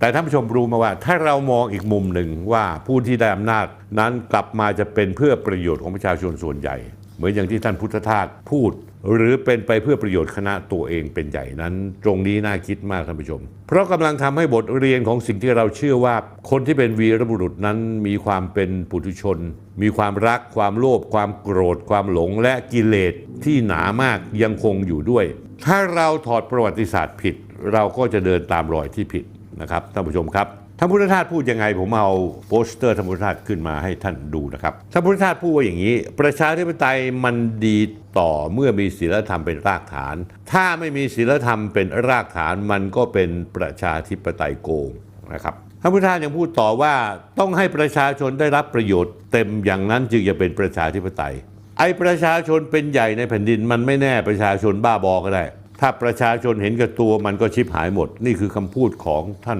แต่ท่านผู้ชมรู้มาว่า ถ้าเรามองอีกมุมหนึ่งว่าผู้ที่ได้อำนาจนั้นกลับมาจะเป็นเพื่อประโยชน์ของประชาชนส่วนใหญ่ เหมือนอย่างที่ท่านพุทธทาสพูด หรือเป็นไปเพื่อประโยชน์คณะตัวเองเป็นใหญ่นั้น ตรงนี้น่าคิดมากท่านผู้ชม เพราะกำลังทำให้บทเรียนของสิ่งที่เราเชื่อว่า คนที่เป็นวีรบุรุษนั้นมีความเป็นปุถุชน มีความรักความโลภความโกรธ ความหลงและกิเลสที่หนามากยังคงอยู่ด้วย ถ้าเราถอดประวัติศาสตร์ผิด เราก็จะเดินตามรอยที่ผิด นะครับท่านผู้ชมครับท่านพุทธทาสพูดยังไงผมเอาโปสเตอร์ท่านพุทธทาสขึ้นมาให้ท่านดูนะครับท่านพุทธทาสพูดว่าอย่างนี้ ประชาธิปไตยมันดีต่อเมื่อมีศีลธรรมเป็นรากฐาน ถ้าไม่มีศีลธรรมเป็นรากฐานมันก็เป็นประชาธิปไตยโกงนะครับท่านพุทธทาสยังพูดต่อว่าต้องให้ประชาชนได้รับประโยชน์ เต็มอย่างนั้นจึงจะเป็นประชาธิปไตยไอ้ประชาชนเป็นใหญ่ในแผ่นดินมันไม่แน่ประชาชนบ้าบอก็ได้ ถ้าประชาชนเห็นกับตัวมันก็ชิบหายหมด นี่คือคำพูดของท่าน